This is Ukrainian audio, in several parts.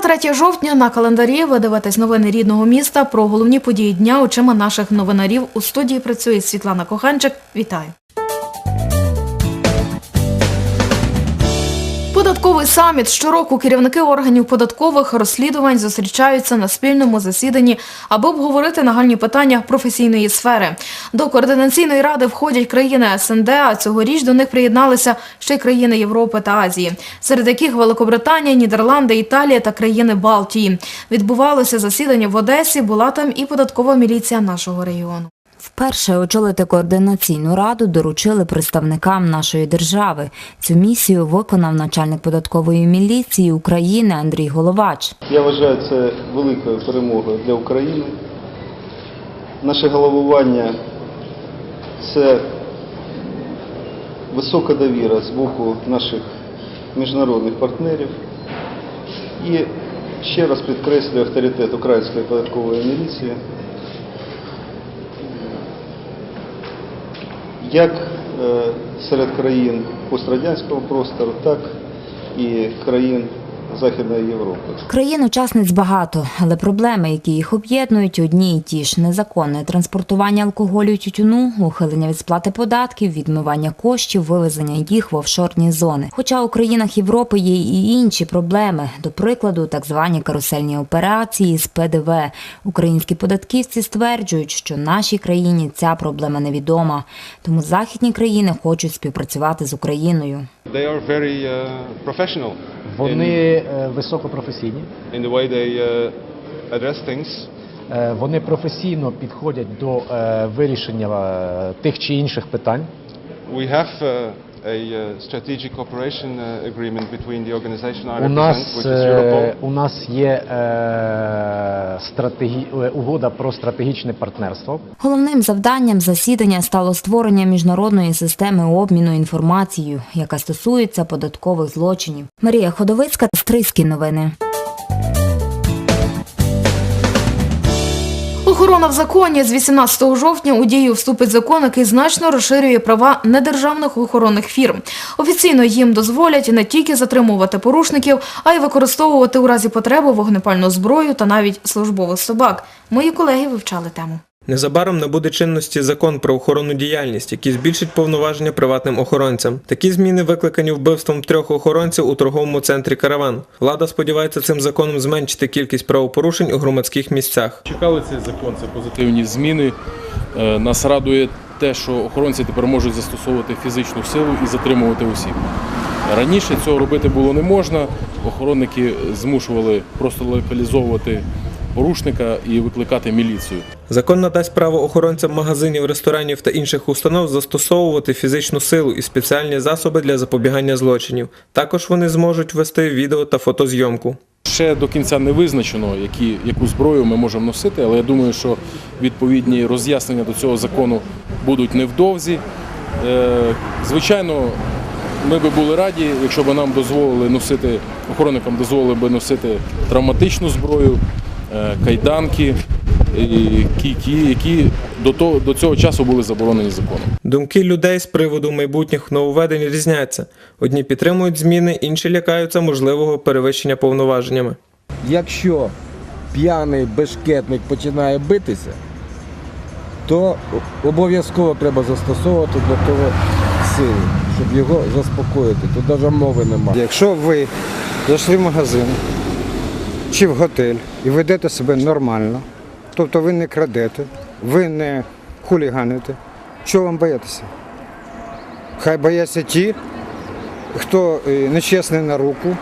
23 жовтня на календарі ви дивитесь новини рідного міста про головні події дня очима наших новинарів. У студії працює Світлана Коханчик. Вітаю. Податковий саміт щороку керівники органів податкових розслідувань зустрічаються на спільному засіданні, аби обговорити нагальні питання професійної сфери. До координаційної ради входять країни СНД, а цьогоріч до них приєдналися ще й країни Європи та Азії, серед яких Великобританія, Нідерланди, Італія та країни Балтії. Відбувалося засідання в Одесі. Була там і податкова міліція нашого регіону. Вперше очолити координаційну раду доручили представникам нашої держави. Цю місію виконав начальник податкової міліції України Андрій Головач. Я вважаю це великою перемогою для України. Наше головування це висока довіра з боку наших міжнародних партнерів. І ще раз підкреслюю авторитет української податкової міліції. Як е, серед країн пострадянського простору, так і країн Західної Європи. Країн-учасниць багато, але проблеми, які їх об'єднують, одні й ті ж незаконне транспортування алкоголю і тютюну, ухилення від сплати податків, відмивання коштів, вивезення їх в офшорні зони. Хоча у країнах Європи є і інші проблеми, до прикладу, так звані карусельні операції з ПДВ. Українські податківці стверджують, що нашій країні ця проблема невідома, тому західні країни хочуть співпрацювати з Україною. They are very uh, professional Вони е, високопрофесійні, in, the way they uh, address things. е, вони професійно підходять до е, вирішення тих чи інших питань. We have uh, a uh, strategic cooperation agreement between the organization I У нас, е, у нас є е, стратегі... е, угода про стратегічне партнерство. Головним завданням засідання стало створення міжнародної системи обміну інформацією, яка стосується податкових злочинів. Марія Ходовицька, Стрийські новини. Охорона в законі з 18 жовтня у дію вступить закон, який значно розширює права недержавних охоронних фірм. Офіційно їм дозволять не тільки затримувати порушників, а й використовувати у разі потреби вогнепальну зброю та навіть службових собак. Мої колеги вивчали тему. Незабаром набуде чинності закон про охоронну діяльність, який збільшить повноваження приватним охоронцям. Такі зміни викликані вбивством трьох охоронців у торговому центрі Караван. Влада сподівається цим законом зменшити кількість правопорушень у громадських місцях. Чекали цей закон, це позитивні зміни. Е, Нас радує те, що охоронці тепер можуть застосовувати фізичну силу і затримувати осіб. Раніше цього робити було не можна. Охоронники змушували просто локалізовувати порушника і викликати міліцію. Закон надасть право охоронцям магазинів, ресторанів та інших установ застосовувати фізичну силу і спеціальні засоби для запобігання злочинів. Також вони зможуть вести відео та фотозйомку. Ще до кінця не визначено, які, яку зброю ми можемо носити, але я думаю, що відповідні роз'яснення до цього закону будуть невдовзі. Е, Звичайно, ми би були раді, якщо б нам дозволили носити, охоронникам дозволили би носити травматичну зброю, кайданки, і кійки, які до, того, до цього часу були заборонені законом. Думки людей з приводу майбутніх нововведень різняться. Одні підтримують зміни, інші лякаються можливого перевищення повноваженнями. Якщо п'яний бешкетник починає битися, то обов'язково треба застосовувати для того силу, щоб його заспокоїти. Тут навіть мови немає. Якщо ви зайшли в магазин чи в готель і ведете себе нормально, тобто ви не крадете, ви не хуліганите, чого вам боятися? Хай бояться ті, хто е, нечесний на руку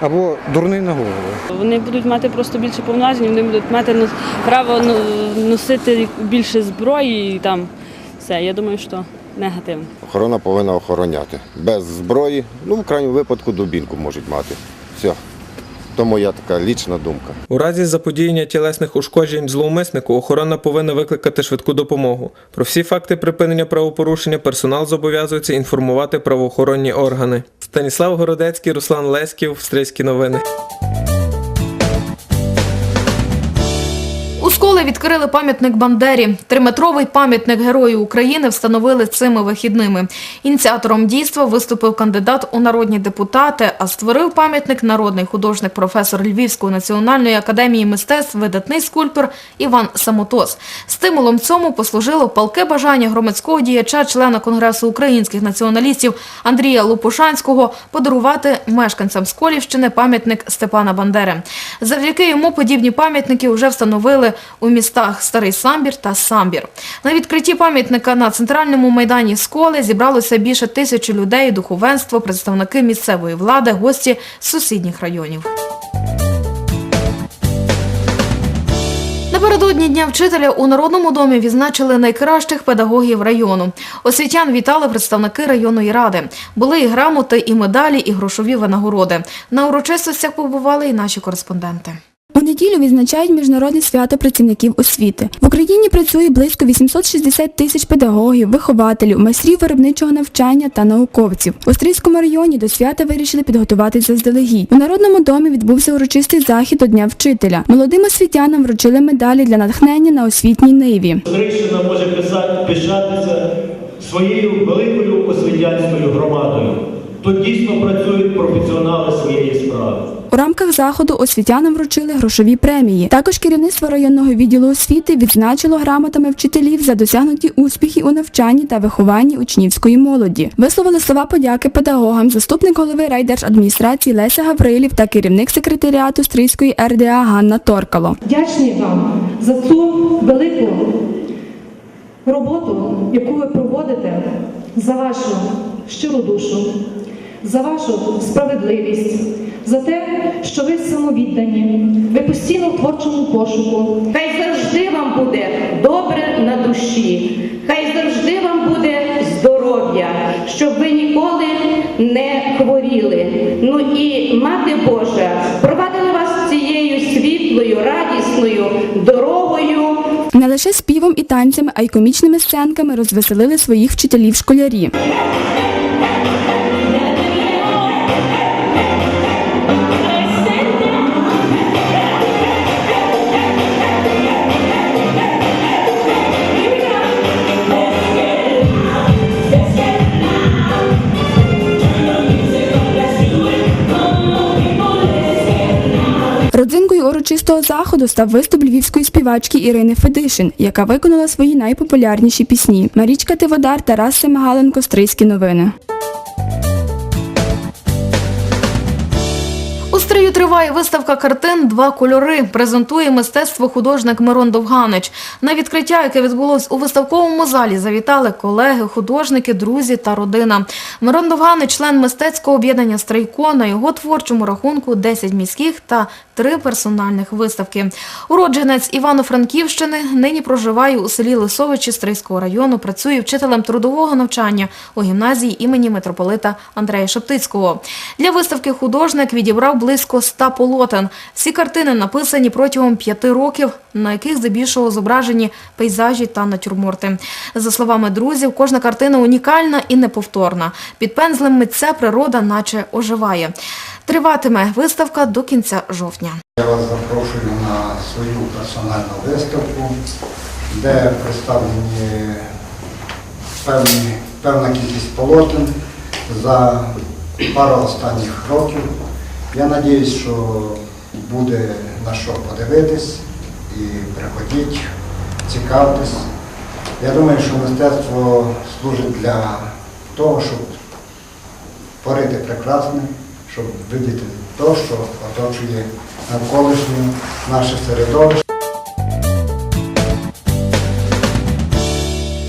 або дурний на голову. Вони будуть мати просто більше повноважень, вони будуть мати право ну, носити більше зброї і там все. Я думаю, що негативно. Охорона повинна охороняти. Без зброї, ну в крайньому випадку дубінку можуть мати. Все. То моя така лічна думка. У разі заподіяння тілесних ушкоджень зловмиснику охорона повинна викликати швидку допомогу. Про всі факти припинення правопорушення персонал зобов'язується інформувати правоохоронні органи. Станіслав Городецький, Руслан Леськів, Стрийські новини. Школи відкрили пам'ятник Бандері. Триметровий пам'ятник Герою України встановили цими вихідними. Ініціатором дійства виступив кандидат у народні депутати, а створив пам'ятник народний художник, професор Львівської національної академії мистецтв, видатний скульптор Іван Самотос. Стимулом цьому послужило палке бажання громадського діяча, члена Конгресу українських націоналістів Андрія Лопушанського подарувати мешканцям Сколівщини пам'ятник Степана Бандери. Завдяки йому подібні пам'ятники вже встановили у містах Старий Самбір та Самбір. На відкритті пам'ятника на центральному майдані Сколи зібралося більше тисячі людей, духовенство, представники місцевої влади, гості з сусідніх районів. Напередодні Дня вчителя у Народному домі відзначили найкращих педагогів району. Освітян вітали представники районної ради. Були і грамоти, і медалі, і грошові винагороди. На урочистостях побували і наші кореспонденти. У неділю відзначають міжнародне свято працівників освіти. В Україні працює близько 860 тисяч педагогів, вихователів, майстрів виробничого навчання та науковців. У Стрийському районі до свята вирішили підготуватись заздалегідь. У Народному домі відбувся урочистий захід до Дня вчителя. Молодим освітянам вручили медалі для натхнення на освітній ниві. Стрийщина може писати, пишатися своєю великою освітянською громадою. Тут дійсно працюють професіонали своєї справи. У рамках заходу освітянам вручили грошові премії. Також керівництво районного відділу освіти відзначило грамотами вчителів за досягнуті успіхи у навчанні та вихованні учнівської молоді. Висловили слова подяки педагогам заступник голови райдержадміністрації Леся Гаврилів та керівник секретаріату Стрийської РДА Ганна Торкало. Вдячні вам за цю велику роботу, яку ви проводите, за вашу щиру душу, за вашу справедливість, за те, що ви самовіддані, ви постійно в творчому пошуку. Хай завжди вам буде добре на душі, хай завжди вам буде здоров'я, щоб ви ніколи не хворіли. Ну і мати Божа провадила вас цією світлою, радісною дорогою. Не лише співом і танцями, а й комічними сценками розвеселили своїх вчителів Заходу став виступ львівської співачки Ірини Федишин, яка виконала свої найпопулярніші пісні Марічка Тиводар, Тарас Семигаленко, Стрийські новини. У триває виставка картин Два кольори. Презентує мистецтво художник Мирон Довганич. На відкриття, яке відбулось у виставковому залі, завітали колеги, художники, друзі та родина. Мирон Довганич, член мистецького об'єднання Стрийко. На його творчому рахунку 10 міських та 3 персональних виставки. Уродженець Івано-Франківщини нині проживає у селі Лисовичі Стрийського району. Працює вчителем трудового навчання у гімназії імені митрополита Андрея Шептицького. Для виставки художник відібрав близько ста полотен. Всі картини написані протягом п'яти років, на яких здебільшого зображені пейзажі та натюрморти. За словами друзів, кожна картина унікальна і неповторна. Під пензлем митця природа наче оживає. Триватиме виставка до кінця жовтня. Я вас запрошую на свою персональну виставку, де представлені певні, певна кількість полотен за пару останніх років. Я сподіваюся, що буде на що подивитись і приходіть, цікавтесь. Я думаю, що мистецтво служить для того, щоб творити прекрасне, щоб видіти те, що оточує навколишнє наше середовище.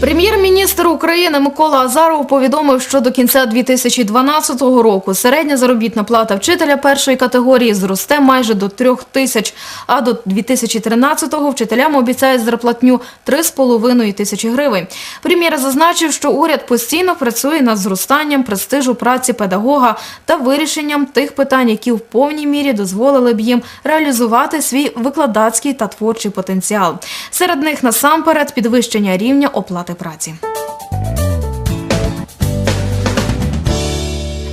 Прем'єр-міністр України Микола Азаров повідомив, що до кінця 2012 року середня заробітна плата вчителя першої категорії зросте майже до 3 тисяч, а до 2013-го вчителям обіцяють зарплатню 3,5 тисячі гривень. Прем'єр зазначив, що уряд постійно працює над зростанням престижу праці педагога та вирішенням тих питань, які в повній мірі дозволили б їм реалізувати свій викладацький та творчий потенціал. Серед них насамперед підвищення рівня оплати праці.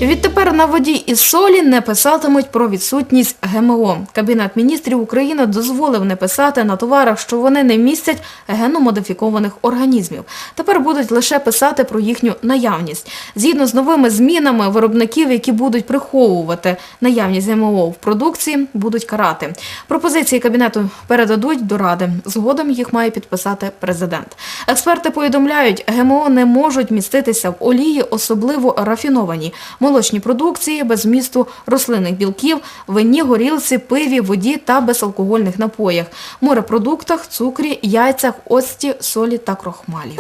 Відтепер на воді із солі не писатимуть про відсутність ГМО. Кабінет міністрів України дозволив не писати на товарах, що вони не містять геномодифікованих організмів. Тепер будуть лише писати про їхню наявність. Згідно з новими змінами, виробників, які будуть приховувати наявність ГМО в продукції, будуть карати. Пропозиції кабінету передадуть до ради. Згодом їх має підписати президент. Експерти повідомляють, ГМО не можуть міститися в олії, особливо рафіновані молочній продукції без вмісту рослинних білків, винні, горілці, пиві, воді та безалкогольних напоях, морепродуктах, цукрі, яйцях, оцті, солі та крохмалі.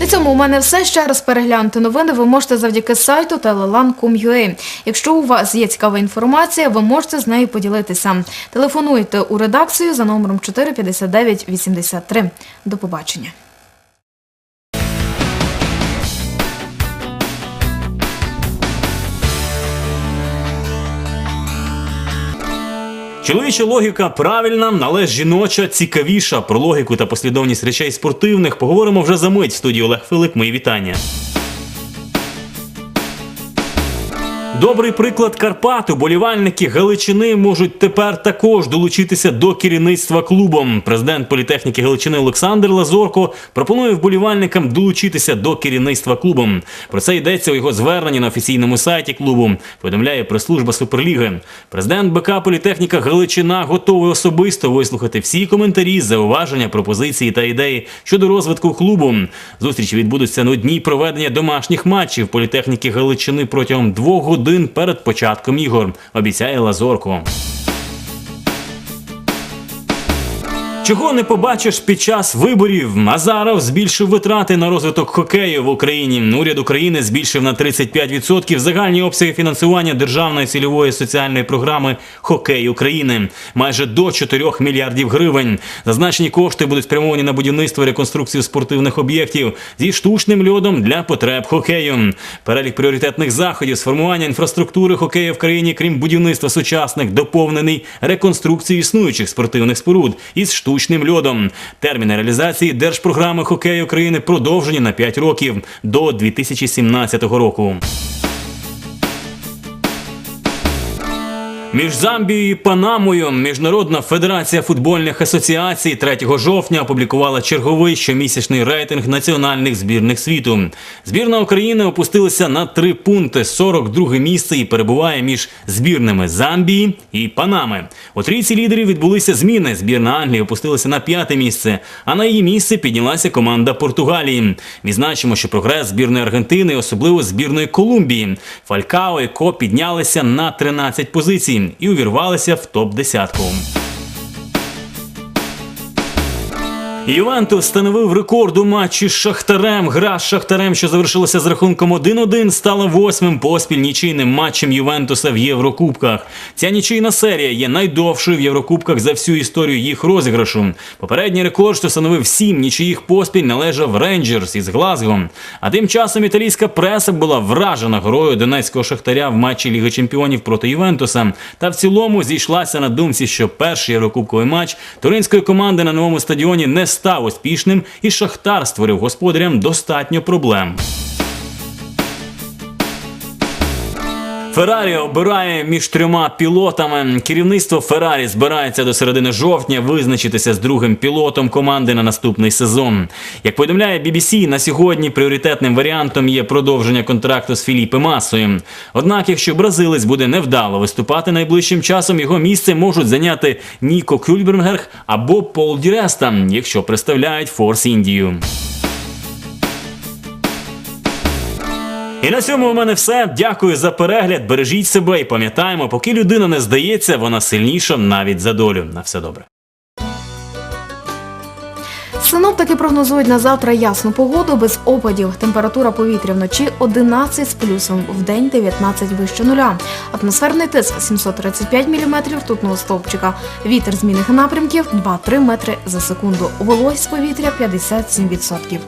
На цьому у мене все. Ще раз переглянути новини ви можете завдяки сайту telelan.com.ua. Якщо у вас є цікава інформація, ви можете з нею поділитися. Телефонуйте у редакцію за номером 45983. До побачення. Чоловіча логіка правильна, але жіноча цікавіша. Про логіку та послідовність речей спортивних поговоримо вже за мить в студії Олег Филип. Мої вітання. Добрий приклад Карпат. Уболівальники Галичини можуть тепер також долучитися до керівництва клубом. Президент політехніки Галичини Олександр Лазорко пропонує вболівальникам долучитися до керівництва клубом. Про це йдеться у його зверненні на офіційному сайті клубу. Повідомляє прес-служба Суперліги. Президент БК Політехніка Галичина готовий особисто вислухати всі коментарі, зауваження, пропозиції та ідеї щодо розвитку клубу. Зустрічі відбудуться на дні проведення домашніх матчів політехніки Галичини протягом двох годин перед початком ігор. Обіцяє Лазорко. Чого не побачиш під час виборів? Азаров збільшив витрати на розвиток хокею в Україні. Уряд України збільшив на 35% загальні обсяги фінансування державної цільової соціальної програми Хокей України майже до 4 мільярдів гривень. Зазначені кошти будуть спрямовані на будівництво реконструкцію спортивних об'єктів зі штучним льодом для потреб хокею. Перелік пріоритетних заходів з формування інфраструктури хокею в країні, крім будівництва сучасних, доповнений реконструкцією існуючих спортивних споруд із штучним льодом. Терміни реалізації держпрограми хокею України продовжені на 5 років до 2017 року. Між Замбією і Панамою Міжнародна федерація футбольних асоціацій 3 жовтня опублікувала черговий щомісячний рейтинг національних збірних світу. Збірна України опустилася на три пункти 42 місце і перебуває між збірними Замбії і Панами. У трійці лідерів відбулися зміни. Збірна Англії опустилася на п'яте місце, а на її місце піднялася команда Португалії. Відзначимо, що прогрес збірної Аргентини, особливо збірної Колумбії, Фалькао і Ко піднялися на 13 позицій і увірвалися в топ-десятку. Ювентус встановив рекорд у матчі з Шахтарем. Гра з Шахтарем, що завершилася з рахунком 1-1, стала восьмим поспіль нічийним матчем Ювентуса в Єврокубках. Ця нічийна серія є найдовшою в Єврокубках за всю історію їх розіграшу. Попередній рекорд, що становив сім нічиїх поспіль, належав Рейнджерс із Глазго. А тим часом італійська преса була вражена грою донецького Шахтаря в матчі Ліги Чемпіонів проти Ювентуса. Та в цілому зійшлася на думці, що перший єврокубковий матч туринської команди на новому стадіоні не став успішним, і Шахтар створив господарям достатньо проблем. Феррарі обирає між трьома пілотами. Керівництво Феррарі збирається до середини жовтня визначитися з другим пілотом команди на наступний сезон. Як повідомляє BBC, на сьогодні пріоритетним варіантом є продовження контракту з Філіпе Масою. Однак, якщо бразилець буде невдало виступати найближчим часом, його місце можуть зайняти Ніко Кюльбернгер або Пол Діреста, якщо представляють Форс Індію. І на цьому у мене все. Дякую за перегляд. Бережіть себе і пам'ятаємо, поки людина не здається, вона сильніша навіть за долю. На все добре. Синоптики прогнозують на завтра ясну погоду без опадів. Температура повітря вночі 11 з плюсом, в день 19 вище нуля. Атмосферний тиск 735 мм ртутного стовпчика. Вітер змінних напрямків 2-3 метри за секунду. Вологість повітря 57%.